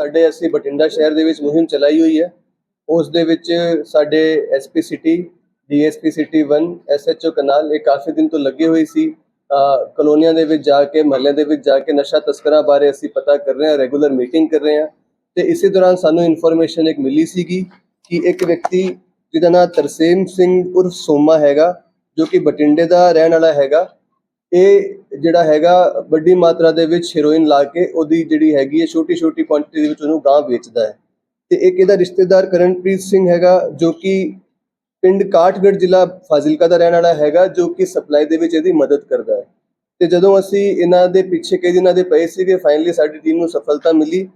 ਸਾਡੇ ਅਸੀਂ ਬਠਿੰਡਾ ਸ਼ਹਿਰ ਦੇ ਵਿੱਚ ਮੁਹਿੰਮ ਚਲਾਈ ਹੋਈ ਹੈ। ਉਸ ਦੇ ਵਿੱਚ ਸਾਡੇ SP city DSP city 1 SHO ਕਨਾਲ ਇਹ ਕਾਫੀ ਦਿਨ ਤੋਂ ਲੱਗੇ ਹੋਏ ਸੀ। ਕਲੋਨੀਆਂ ਦੇ ਵਿੱਚ ਜਾ ਕੇ, ਮਹੱਲਿਆਂ ਦੇ ਵਿੱਚ ਜਾ ਕੇ ਨਸ਼ਾ ਤਸਕਰਾਂ ਬਾਰੇ ਅਸੀਂ ਪਤਾ ਕਰ ਰਹੇ ਹਾਂ, ਰੈਗੂਲਰ ਮੀਟਿੰਗ ਕਰ ਰਹੇ ਹਾਂ। ਤੇ ਇਸੇ ਦੌਰਾਨ ਸਾਨੂੰ ਇਨਫੋਰਮੇਸ਼ਨ ਇੱਕ ਮਿਲੀ ਸੀਗੀ ਕਿ ਇੱਕ ਵਿਅਕਤੀ ਜਿਹਦਾ ਨਾਮ ਤਰਸੇਮ ਸਿੰਘ ਉਰਫ ਸੋਮਾ ਹੈਗਾ, ਜੋ ਕਿ ਬਟਿੰਡੇ ਦਾ ਰਹਿਣ ਵਾਲਾ ਹੈਗਾ। ਇਹ ਜਿਹੜਾ ਹੈਗਾ ਵੱਡੀ ਮਾਤਰਾ ਦੇ ਵਿੱਚ ਹੈਰੋਇਨ ਲਾ ਕੇ ਉਹਦੀ ਜਿਹੜੀ ਹੈਗੀ ਹੈ ਛੋਟੀ ਛੋਟੀ ਕੁਆਂਟੀਟੀ ਦੇ ਵਿੱਚ ਉਹਨੂੰ ਗਾਂ ਵੇਚਦਾ ਹੈ। ਤੇ ਇੱਕ ਇਹਦਾ ਰਿਸ਼ਤੇਦਾਰ ਕਰਨਪ੍ਰੀਤ ਸਿੰਘ ਹੈਗਾ ਜੋ ਕਿ ਪਿੰਡ ਕਾਠਗੜ੍ਹ ਜ਼ਿਲ੍ਹਾ ਫਾਜ਼ਿਲਕਾ ਦਾ ਰਹਿਣ ਵਾਲਾ ਹੈਗਾ ਜੋ ਕਿ ਸਪਲਾਈ ਦੇ ਵਿੱਚ ਇਹਦੀ ਮਦਦ ਕਰਦਾ ਹੈ। ਤੇ ਜਦੋਂ ਅਸੀਂ ਇਹਨਾਂ ਦੇ ਪਿੱਛੇ ਕਈ ਦਿਨਾਂ ਦੇ ਪਏ ਸੀਗੇ ਫਾਈਨਲੀ ਸਾਡੀ ਟੀਮ ਨੂੰ ਸਫਲਤਾ ਮਿਲੀ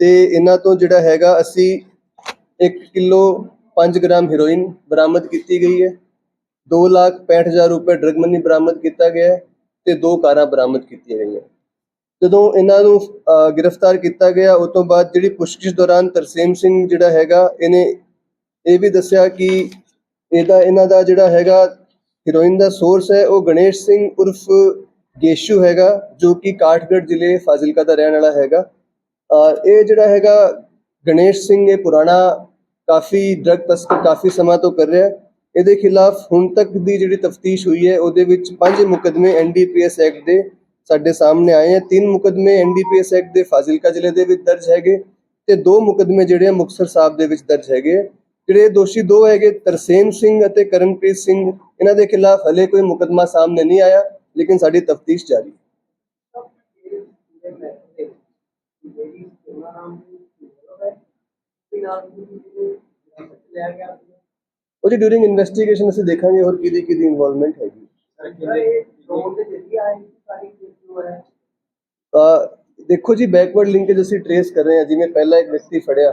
ਤੇ ਇਹਨਾਂ ਤੋਂ ਜਿਹੜਾ ਹੈਗਾ ਅਸੀਂ 1 ਕਿਲੋ 5 ਗ੍ਰਾਮ ਹੈਰੋਇਨ ਬਰਾਮਦ ਕੀਤੀ ਗਈ ਹੈ। 2 ਲੱਖ 65000 ਰੁਪਏ ਡਰਗ ਮਨੀ ਬਰਾਮਦ ਕੀਤਾ ਗਿਆ ਹੈ। ਤੇ ਦੋ ਕਾਰਾਂ ਬਰਾਮਦ ਕੀਤੀਆਂ ਗਈਆਂ। ਜਦੋਂ ਇਹਨਾਂ ਨੂੰ ਗ੍ਰਿਫਤਾਰ ਕੀਤਾ ਗਿਆ, ਉਸ ਤੋਂ ਬਾਅਦ ਜਿਹੜੀ ਪੁੱਛਗਿੱਛ ਦੌਰਾਨ ਤਰਸੇਮ ਸਿੰਘ ਜਿਹੜਾ ਹੈਗਾ, ਇਹਨੇ ਇਹ ਵੀ ਦੱਸਿਆ ਕਿ ਇਹਦਾ, ਇਹਨਾਂ ਦਾ ਜਿਹੜਾ ਹੈਗਾ ਹੀਰੋਇਨ ਦਾ ਸੋਰਸ ਹੈ, ਉਹ ਗਣੇਸ਼ ਸਿੰਘ ਉਰਫ ਗੇਸ਼ੂ ਹੈਗਾ, ਜੋ ਕਿ ਕਾਠਗੜ੍ਹ ਜ਼ਿਲ੍ਹੇ ਫਾਜ਼ਿਲਕਾ ਦਾ ਰਹਿਣ ਵਾਲਾ ਹੈਗਾ। ਇਹ ਜਿਹੜਾ ਹੈਗਾ ਗਣੇਸ਼ ਸਿੰਘ, ਇਹ ਪੁਰਾਣਾ ਕਾਫੀ ਡਰਗ ਤਸਕਰ ਕਾਫੀ ਸਮਾਂ ਤੋਂ ਕਰ ਰਿਹਾ ਹੈ। ਇਹਦੇ ਖਿਲਾਫ ਹੁਣ ਤੱਕ ਦੀ ਜਿਹੜੀ ਤਫਤੀਸ਼ ਹੋਈ ਹੈ, ਉਹਦੇ ਵਿੱਚ ਪੰਜ ਮੁਕਦਮੇ ਐਨਡੀਪੀਐਸ ਐਕਟ ਦੇ ਸਾਡੇ ਸਾਹਮਣੇ ਆਏ ਹੈ। ਤਿੰਨ ਮੁਕਦਮੇ ਐਨਡੀਪੀਐਸ ਐਕਟ ਦੇ ਫਾਜ਼ਿਲਕਾ ਜ਼ਿਲ੍ਹੇ ਦੇ ਵਿੱਚ ਦਰਜ ਹੈਗੇ ਤੇ ਦੋ ਮੁਕਦਮੇ ਜਿਹੜੇ ਆ ਮੁਕਤਸਰ ਸਾਹਿਬ ਦੇ ਵਿੱਚ ਦਰਜ ਹੈਗੇ ਜਿਹੜੇ ਦੋਸ਼ੀ ਦੋ ਹੈਗੇ, ਤਰਸੇਮ ਸਿੰਘ ਅਤੇ ਕਰਨਪ੍ਰੀਤ ਸਿੰਘ, ਇਹਨਾਂ ਦੇ ਖਿਲਾਫ ਹਲੇ ਕੋਈ ਮੁਕਦਮਾ ਸਾਹਮਣੇ ਨਹੀਂ ਆਇਆ, ਲੇਕਿਨ ਸਾਡੀ ਤਫਤੀਸ਼ ਜਾਰੀ ਹੈ। ਉਹ ਜੀ ਡਿਊਰਿੰਗ ਇਨਵੈਸਟੀਗੇਸ਼ਨ ਅਸੀਂ ਦੇਖਾਂਗੇ ਹੋਰ ਕਿਹਦੀ ਕਿਹਦੀ ਇਨਵੋਲਵਮੈਂਟ ਹੈਗੀ। ਦੇਖੋ ਜੀ ਬੈਕਵਰਡ ਲਿੰਕੇਜ ਅਸੀਂ ਟਰੇਸ ਕਰ ਰਹੇ ਹਾਂ। ਜਿਵੇਂ ਪਹਿਲਾ ਇੱਕ ਵਿਅਕਤੀ ਫੜਿਆ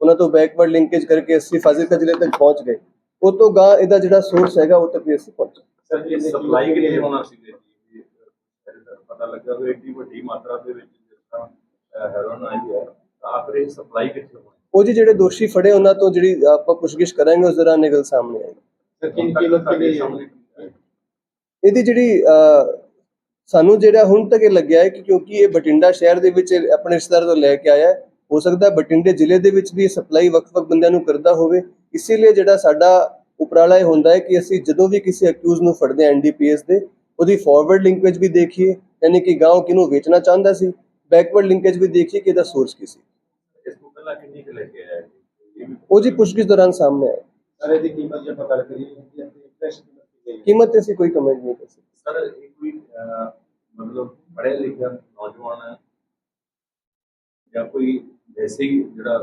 ਉਹਨਾਂ ਤੋਂ ਬੈਕਵਰਡ ਲਿੰਕੇਜ ਕਰਕੇ ਅਸੀਂ ਫਾਜ਼ਿਲਕਾ ਜ਼ਿਲ੍ਹੇ ਤੱਕ ਪਹੁੰਚ ਗਏ। ਉਹ ਤੋਂ ਗਾਂ ਇਹਦਾ ਜਿਹੜਾ ਸੋਰਸ ਹੈਗਾ ਉਹ ਤੱਕ ਵੀ ਅਸੀਂ ਪਹੁੰਚੇ। ਸਰ ਇਹ ਸਪਲਾਈ ਕਿੱਥੇ ਹੋਣਾ ਸੀ ਜੀ ਪਤਾ ਲੱਗਾ ਵੀ ਏਡੀ ਵੱਡੀ ਮਾਤਰਾ ਦੇ ਵਿੱਚ ਜਿਸ ਤਰ੍ਹਾਂ ਹੈਰੋਨ ਆਈ ਹੈ ਤਾਂ ਆਖਰ ਇਹ ਸਪਲਾਈ ਕਿੱਥੇ ਹੋਣੀ? ਉਹ ਜੀ ਜਿਹੜੇ ਦੋਸ਼ੀ ਫੜੇ ਉਹਨਾਂ ਤੋਂ ਜਿਹੜੀ ਆਪਾਂ ਪੁੱਛਗਿੱਛ ਕਰਾਂਗੇ ਉਸ ਦੌਰਾਨ ਨਿਕਲ ਸਾਹਮਣੇ ਆਏਗੀ। ਸਰ ਕਿੰਨੀ ਕੀਮਤ ਕਿੰਨੀ ਸਾਹਮਣੇ ਇਹਦੀ ਜਿਹੜੀ ਸਾਨੂੰ ਜਿਹੜਾ ਹੁਣ ਤੱਕ ਇਹ ਲੱਗਿਆ ਹੈ ਕਿ ਕਿਉਂਕਿ ਇਹ ਬਠਿੰਡਾ ਸ਼ਹਿਰ ਦੇ ਵਿੱਚ ਆਪਣੇ ਰਿਸ਼ਤੇਦਾਰ ਤੋਂ ਲੈ ਕੇ ਆਇਆ ਹੈ ਸਕਦਾ ਹੈ ਬਠਿੰਡੇ ਜ਼ਿਲ੍ਹੇ ਦੇ ਵਿੱਚ ਵੀ ਸਪਲਾਈ ਵੱਖ-ਵੱਖ ਬੰਦਿਆਂ ਨੂੰ ਕਰਦਾ ਹੋਵੇ। ਇਸੇ ਲਈ ਜਿਹੜਾ ਸਾਡਾ ਉਪਰਾਲਾ ਇਹ ਹੁੰਦਾ ਹੈ ਕਿ ਅਸੀਂ ਜਦੋਂ ਵੀ ਕਿਸੇ ਅਕਿਊਜ਼ ਨੂੰ ਫੜਦੇ ਹਾਂ ਐਨਡੀਪੀਐਸ ਦੇ ਉਹਦੀ ਫਾਰਵਰਡ ਲਿੰਕੇਜ ਵੀ ਦੇਖੀਏ ਯਾਨੀ ਕਿ ਗਾਂਵ ਕਿਹਨੂੰ ਵੇਚਣਾ ਚਾਹੁੰਦਾ ਸੀ ਬੈਕਵਰਡ ਲਿੰਕੇਜ ਵੀ ਦੇਖੀਏ ਕਿ ਇਹਦਾ ਸੋਰਸ ਕੀ ਸੀ। ਇਸ ਤੋਂ ਪਹਿਲਾਂ ਕਿੰਨੀ ਕੁ ਲੈ ਕੇ ਆਇਆ ਜੀ? ਇਹ ਵੀ ਉਹ ਜੀ ਪੁੱਛਗਿੱਛ ਦੌਰਾਨ ਸਾਹਮਣੇ ਆਇਆ। ਸਰ ਇਹਦੀ ਕੀਮਤ ਜੇ ਪਤਾ ਲੱਗ ਰਹੀ ਹੈ ਕਿ ਫਰੈਸ਼ ਕੀਮਤ ਕੀ ਗਈ? ਕੀਮਤ ਤੇ ਅਸੀਂ ਕੋਈ ਕਮੈਂਟ ਨਹੀਂ ਕਰ ਸਕਦੇ। ਸਰ ਇਹ ਕੋਈ ਮਤਲਬ ਪੜ੍ਹਿਆ ਲਿਖਿਆ ਨੌਜਵਾਨ ਹੈ ਜਾਂ ਕੋਈ ਵੈਸੇ ਹੀ ਜਿਹੜਾ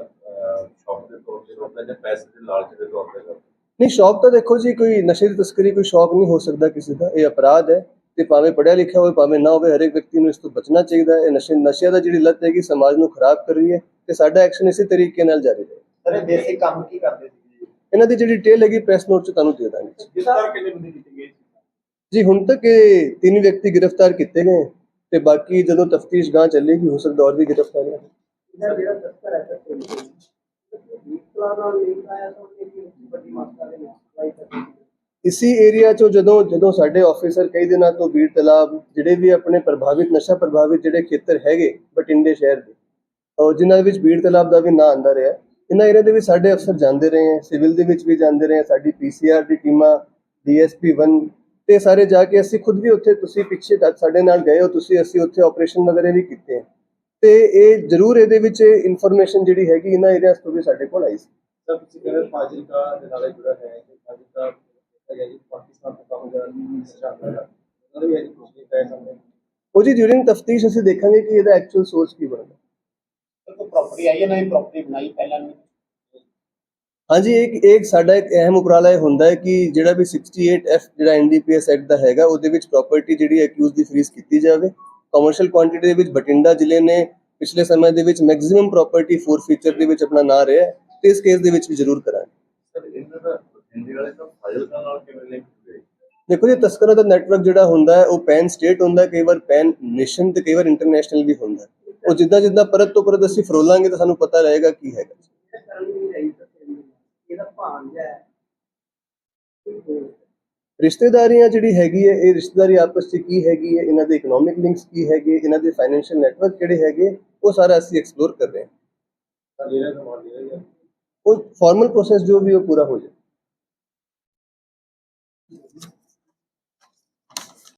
ਸ਼ੌਪ ਦੇ ਤੌਰ ਤੇ ਕਰਦਾ ਜਾਂ ਪੈਸੇ ਦੇ ਲਾਲਚ ਦੇ ਤੌਰ ਤੇ ਕਰਦਾ? ਨਹੀਂ ਸ਼ੌਕ ਤਾਂ ਦੇਖੋ ਜੀ ਕੋਈ ਨਸ਼ੇ ਦੀ ਤਸਕਰੀ ਕੋਈ ਸ਼ੌਕ ਨਹੀਂ ਹੋ ਸਕਦਾ ਕਿਸੇ ਦਾ। ਇਹ ਅਪਰਾਧ ਹੈ। ਤੇ ਭਾਵੇਂ ਪੜਿਆ ਲਿਖਿਆ ਹੋਵੇ ਭਾਵੇਂ ਨਾ ਹੋਵੇ ਹਰੇਕ ਵਿਅਕਤੀ ਨੂੰ ਇਸ ਤੋਂ ਬਚਣਾ ਚਾਹੀਦਾ ਹੈ। ਇਹ ਨਸ਼ੇ ਨਸ਼ਿਆਂ ਦਾ ਜਿਹੜੀ ਲੱਤ ਹੈਗੀ ਸਮਾਜ ਨੂੰ ਖਰਾਬ ਕਰ ਰਹੀ ਹੈ ਤੇ ਸਾਡਾ ਐਕਸ਼ਨ ਇਸੇ ਤਰੀਕੇ ਨਾਲ ਜਾਰੀ ਰਹੇ। ਸਰ ਇਹ ਬੇਸਿਕ ਕੰਮ ਕੀ ਕਰਦੇ ਸੀ ਇਹਨਾਂ ਦੀ ਜਿਹੜੀ ਡਿਟੇਲ ਹੈਗੀ ਪ੍ਰੈਸ ਨੋਟ 'ਚ ਤੁਹਾਨੂੰ ਦੇ ਦਾਂਗੇ ਜਿਸ ਤਰ੍ਹਾਂ ਕਿੰਨੇ ਬੰਦੇ ਕੀਤੇ ਗਏ ਜੀ ਹੁਣ ਤੱਕ ਇਹ ਤਿੰਨ ਵਿਅਕਤੀ ਗ੍ਰਿਫਤਾਰ ਕੀਤੇ ਗਏ ਤੇ ਬਾਕੀ ਜਦੋਂ ਤਫਤੀਸ਼ ਗਾਂ ਚੱਲੇਗੀ ਹੋ ਸਕਦਾ ਹੋਰ ਵੀ ਗ੍ਰਿਫਤਾਰੀਆਂ ਹੋਣ। ਇਹਦਾ ਜਿਹੜਾ ਦਸਤਰ ਹੈ ਸਰ ਇਸਲਾ ਨਾਲ ਲਿੰਕ ਆਇਆ ਤਾਂ ਉਹਨੇ ਕੀ ਵੱਡੀ ਮਾਤਰਾ ਦੇ ਵਿੱਚ ਸਪਲਾਈ ਕਰਨੀ ਇਸੀ ਏਰੀਆ 'ਚੋਂ ਜਦੋਂ ਜਦੋਂ ਸਾਡੇ ਆਫੀਸਰ ਕਈ ਦਿਨਾਂ ਤੋਂ ਬੀੜ ਤਲਾਬ, ਜਿਹੜੇ ਵੀ ਆਪਣੇ ਪ੍ਰਭਾਵਿਤ, ਨਸ਼ਾ ਪ੍ਰਭਾਵਿਤ ਜਿਹੜੇ ਖੇਤਰ ਹੈਗੇ ਬਟਿੰਡੇ ਸ਼ਹਿਰ ਦੇ ਔਰ ਜਿਨ੍ਹਾਂ ਦੇ ਵਿੱਚ ਬੀੜ ਤਲਾਬ ਦਾ ਵੀ ਨਾਂ ਆਂਦਾ ਰਿਹਾ, ਇਹਨਾਂ ਏਰੀਆ ਦੇ ਵਿੱਚ ਸਾਡੇ ਅਫਸਰ ਜਾਂਦੇ ਰਹੇ ਹੈ, ਸਿਵਲ ਦੇ ਵਿੱਚ ਵੀ ਜਾਂਦੇ ਰਹੇ ਹੈ, ਸਾਡੀ ਪੀਸੀਆਰ ਦੀ ਟੀਮਾਂ ਡੀਐਸਪੀ 1 ਤੇ ਸਾਰੇ ਜਾ ਕੇ ਅਸੀਂ ਖੁਦ ਵੀ ਉੱਥੇ, ਤੁਸੀਂ ਪਿੱਛੇ ਤੱਕ ਸਾਡੇ ਨਾਲ ਗਏ ਹੋ, ਤੁਸੀਂ, ਅਸੀਂ ਉੱਥੇ ਆਪਰੇਸ਼ਨ ਵਗੈਰੇ ਵੀ ਕੀਤੇ ਹੈ। ਤੇ ਇਹ ਜ਼ਰੂਰ ਇਹਦੇ ਵਿੱਚ ਇਨਫੋਰਮੇਸ਼ਨ ਜਿਹੜੀ ਹੈਗੀ ਇਹਨਾਂ ਏਰੀਆਸ ਤੋਂ ਵੀ ਸਾਡੇ ਕੋਲ ਆਈ ਸੀ। ਸਰ, ਤੁਸੀਂ ਕਹਿੰਦੇ ਫਾਜ਼ਿਲਕਾ ਦੇ ਨਾਲ ਜੁੜਾ ਹੈ, ਫਾਜ਼ਿਲਕਾ ਉਹ ਜੀ ਡਿਊਰਿੰਗ ਤਫਤੀਸ਼ ਅਸੀਂ ਦੇਖਾਂਗੇ ਕਿ ਇਹਦਾ ਐਕਚੁਅਲ ਸੋਰਸ ਕੀ ਬਣਦਾ। ਸਰ ਕੋਈ ਪ੍ਰਾਪਰਟੀ ਆਈ ਹੈ ਨਵੀਂ ਪ੍ਰਾਪਰਟੀ ਬਣਾਈ ਪਹਿਲਾਂ ਨਹੀਂ ਹਾਂਜੀ ਇੱਕ ਇੱਕ ਸਾਡਾ ਇੱਕ ਅਹਿਮ ਉਪਰਾਲਾ ਇਹ ਹੁੰਦਾ ਹੈ ਕਿ ਜਿਹੜਾ ਵੀ 68F ਜਿਹੜਾ ਐਨਡੀਪੀਐਸ ਐਕਟ ਦਾ ਹੈਗਾ ਉਹਦੇ ਵਿੱਚ ਪ੍ਰਾਪਰਟੀ ਜਿਹੜੀ ਅਕਿਊਜ਼ ਦੀ ਫਰੀਜ਼ ਕੀਤੀ ਜਾਵੇ। ਕਮਰਸ਼ੀਅਲ ਕੁਆਂਟੀਟੀ ਦੇ ਵਿੱਚ ਬਠਿੰਡਾ ਜ਼ਿਲ੍ਹੇ ਨੇ ਪਿਛਲੇ ਸਮੇਂ ਦੇ ਵਿੱਚ ਮੈਕਸਿਮਮ ਪ੍ਰਾਪਰਟੀ ਫੋਰ ਫੀਚਰ ਦੇ ਵਿੱਚ ਆਪਣਾ ਨਾਂ ਰਿਹਾ ਹੈ ਤੇ ਇਸ ਕੇਸ ਦੇ ਵਿੱਚ ਵੀ ਜ਼ਰੂਰ ਕਰਾਂਗੇ। ਸਰ ਇਹਨਾਂ ਦਾ ਹਿੰਦੀ ਵਾਲੇ ਤਾਂ ਫਾਜ਼ਿਲਕਾ ਨਾਲ ਕਿਵੇਂ ਲਿੰਕ ਹੋਏ ਦੇਖੋ ਜੀ ਤਸਕਰਾਂ ਦਾ ਨੈਟਵਰਕ ਜਿਹੜਾ ਹੁੰਦਾ ਹੈ ਉਹ ਪੈਨ ਸਟੇਟ ਹੁੰਦਾ ਹੈ ਕਈ ਵਾਰ ਪੈਨ ਨੇਸ਼ਨ ਤੇ ਕਈ ਵਾਰ ਇੰਟਰਨੈਸ਼ਨਲ ਵੀ ਹੁੰਦਾ ਹੈ। ਉਹ ਜਿੱਦਾਂ ਜਿੱਦਾਂ ਪਰਤ ਤੋਂ ਪਰਤ ਅਸੀਂ ਫਰੋਲਾਂਗੇ ਤਾਂ ਸਾਨੂੰ ਪਤਾ ਰਹੇਗਾ ਕੀ ਹੈਗਾ। ਇਹਦਾ ਭਾਂਜ ਹੈ ਰਿਸ਼ਤੇਦਾਰੀਆਂ ਜਿਹੜੀ ਹੈਗੀ ਹੈ ਇਹ ਰਿਸ਼ਤੇਦਾਰੀ ਆਪਸ 'ਚ ਕੀ ਹੈਗੀ ਹੈ ਇਹਨਾਂ ਦੇ ਇਕਨੋਮਿਕ ਲਿੰਕਸ ਕੀ ਹੈਗੇ ਇਹਨਾਂ ਦੇ ਫਾਈਨੈਂਸ਼ੀਅਲ ਨੈਟਵਰਕ ਕਿਹੜੇ ਹੈਗੇ ਉਹ ਸਾਰਾ ਅਸੀਂ ਐਕਸਪਲੋਰ ਕਰ ਰਹੇ ਹਾਂ। ਉਹ ਫਾਰਮਲ ਪ੍ਰੋਸੈਸ ਜੋ ਵੀ ਉਹ ਪੂਰਾ ਹੋ ਜਾਏ। Thank you.